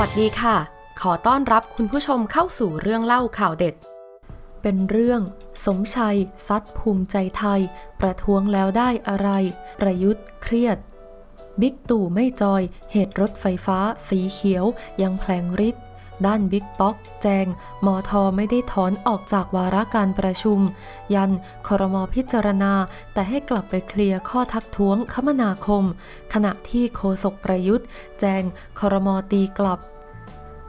วัสดีค่ะ ขอต้อนรับคุณผู้ชมเข้าสู่เรื่องเล่าข่าวเด็ด เป็นเรื่อง สมชัย ซัดภูมิใจไทย ประท้วงแล้วได้อะไร ประยุทธ์เครียด บิ๊กตู่ไม่จอย เหตุรถไฟฟ้า สีเขียว ยังแผลงฤทธิ์ ด้านบิ๊กป๊อก แจงมอทอไม่ได้ถอนออกจากวาระการประชุม ยันคอรมอพิจารณา แต่ให้กลับไปเคลียร์ข้อทักท้วงคมนาคม ขณะที่โฆษกประยุทธ์ แจงคอรมอตีกลับ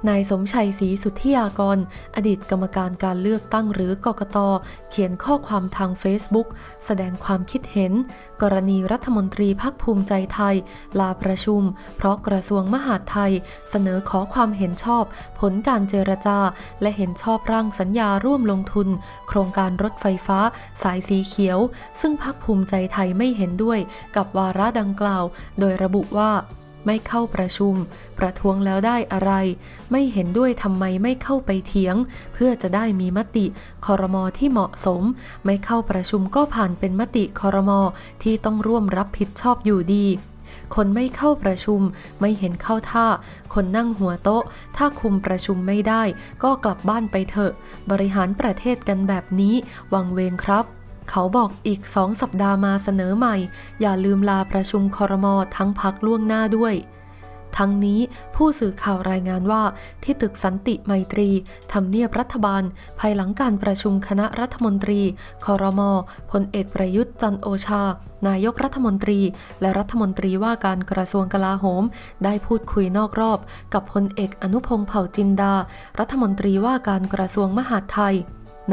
นายสมชัยศรีสุทธิยากร อดีตกรรมการการเลือกตั้งหรือกกต เขียนข้อความทางเฟซบุ๊กแสดงความคิดเห็น กรณีรัฐมนตรีพักภูมิใจไทย ลาประชุม เพราะกระทรวงมหาดไทย เสนอขอความเห็นชอบ ผลการเจรจา และเห็นชอบร่างสัญญาร่วมลงทุน โครงการรถไฟฟ้า สายสีเขียว ซึ่งพักภูมิใจไทยไม่เห็นด้วย กับวาระดังกล่าว โดยระบุว่า ไม่เข้าประชุม ประท้วงแล้วได้อะไร ไม่เห็นด้วยทำไมไม่เข้าไปเถียง เพื่อจะได้มีมติคอรมอที่เหมาะสม ไม่เข้าประชุมก็ผ่านเป็นมติคอรมอที่ต้องร่วมรับผิดชอบอยู่ดีคนไม่เข้าประชุมไม่เห็นเข้าท่า คนนั่งหัวโต๊ะ ถ้าคุมประชุมไม่ได้ ก็กลับบ้านไปเถอะ บริหารประเทศกันแบบนี้ วังเวงครับ เขาบอกอีกสองสัปดาห์มาเสนอใหม่ อย่าลืมลาประชุมคอรมอทั้งพักล่วงหน้าด้วย ทั้งนี้ผู้สื่อข่าวรายงานว่าที่ตึกสันติไมตรีทำเนียบรัฐบาล ภายหลังการประชุมคณะรัฐมนตรี คอรมอพลเอกประยุทธ์จันโอชา นายกรัฐมนตรี และรัฐมนตรีว่าการกระทรวงกลาโหม ได้พูดคุยนอกรอบ กับพลเอกอนุพงษ์เผ่าจินดา รัฐมนตรีว่าการกระทรวงมหาดไทย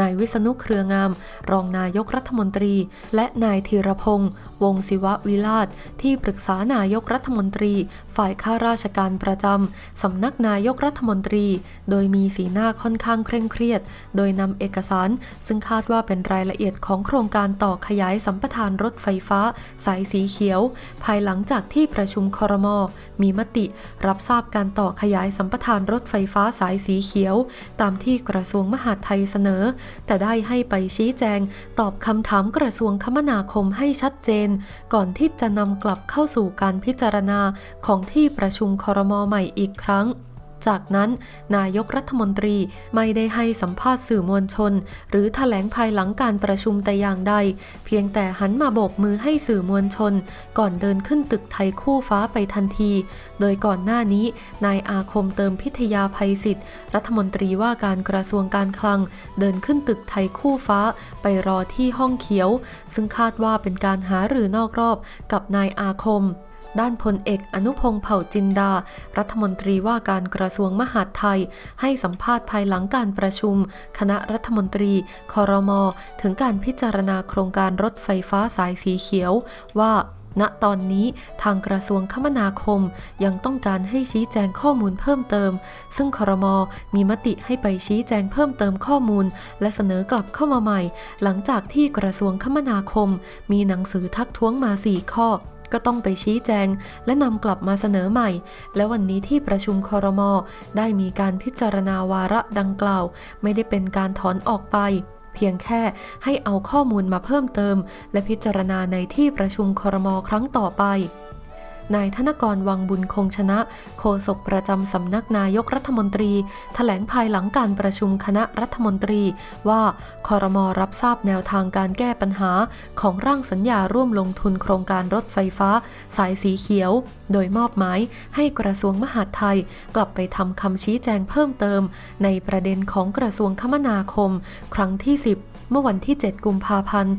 นายวิษณุเครืองาม รองนายกรัฐมนตรี และนายธีรพงษ์วงศ์ศิวะวิราชที่ปรึกษานายกรัฐมนตรี ฝ่ายข้าราชการประจำสำนักนายกรัฐมนตรี โดยมีสีหน้าค่อนข้างเคร่งเครียด โดยนำเอกสาร ซึ่งคาดว่าเป็นรายละเอียดของโครงการต่อขยายสัมปทานรถไฟฟ้า สายสีเขียว ภายหลังจากที่ประชุมคอรมอมีมติ รับทราบการต่อขยายสัมปทานรถไฟฟ้าสายสีเขียว ตามที่กระทรวงมหาดไทยเสนอแต่ได้ให้ไปชี้แจง ตอบคำถามกระทรวงคมนาคมให้ชัดเจน ก่อนที่จะนำกลับเข้าสู่การพิจารณาของที่ประชุมคอรมอใหม่อีกครั้ง จากนั้นนายกรัฐมนตรีไม่ได้ให้สัมภาษณ์สื่อมวลชน หรือถแถลงภายหลังการประชุมแต่อย่างใด เพียงแต่หันมาโบกมือให้สื่อมวลชน ก่อนเดินขึ้นตึกไทยคู่ฟ้าไปทันที โดยก่อนหน้านี้ นายอาคมเติมพิทยาภัยศิษย์รัฐมนตรีว่าการกระทรวงการคลัง เดินขึ้นตึกไทยคู่ฟ้า ไปรอที่ห้องเขียว ซึ่งคาดว่าเป็นการหาหรือนอกรอบกับนายอาคม ด้านพลเอกอนุพงษ์เผ่าจินดา รัฐมนตรีว่าการกระทรวงมหาดไทย ให้สัมภาษณ์ภายหลังการประชุม คณะรัฐมนตรีคอรมอถึงการพิจารณาโครงการรถไฟฟ้าสายสีเขียวว่าณตอนนี้ทางกระทรวงคมนาคมยังต้องการให้ชี้แจงข้อมูลเพิ่มเติม ซึ่งคอรมอมีมติให้ไปชี้แจงเพิ่มเติมข้อมูล และเสนอกลับเข้ามาใหม่ หลังจากที่กระทรวงคมนาคม มีหนังสือทักท้วงมา 4 ข้อ ก็ต้องไปชี้แจง และนำกลับมาเสนอใหม่ และวันนี้ที่ประชุมคอรมอได้มีการพิจารณาวาระดังกล่าว ไม่ได้เป็นการถอนออกไป เพียงแค่ให้เอาข้อมูลมาเพิ่มเติม และพิจารณาในที่ประชุมคอรมอครั้งต่อไป นายธนกรวังบุญคงชนะ โฆษกประจำสำนักนายกรัฐมนตรีแถลงภายหลังการประชุมคณะรัฐมนตรี ว่าคอรมอรับทราบแนวทางการแก้ปัญหา ของร่างสัญญาร่วมลงทุนโครงการรถไฟฟ้า สายสีเขียว โดยมอบหมายให้กระทรวงมหาดไทย กลับไปทำคำชี้แจงเพิ่มเติม ในประเด็นของกระทรวงคมนาคม ครั้งที่ 10 เมื่อวันที่ 7 กุมภาพันธ์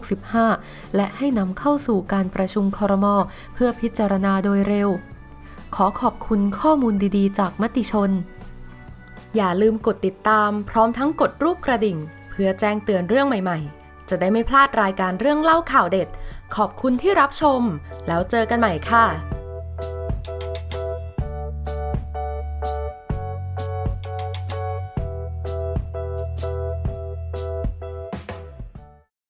2565 และให้นำเข้าสู่การประชุมคอรมอเพื่อพิจารณาโดยเร็ว ขอขอบคุณข้อมูลดีๆ จากมติชน อย่าลืมกดติดตามพร้อมทั้งกดรูปกระดิ่ง เพื่อแจ้งเตือนเรื่องใหม่ ๆ จะได้ไม่พลาดรายการเรื่องเล่าข่าวเด็ด ขอบคุณที่รับชม แล้วเจอกันใหม่ค่ะ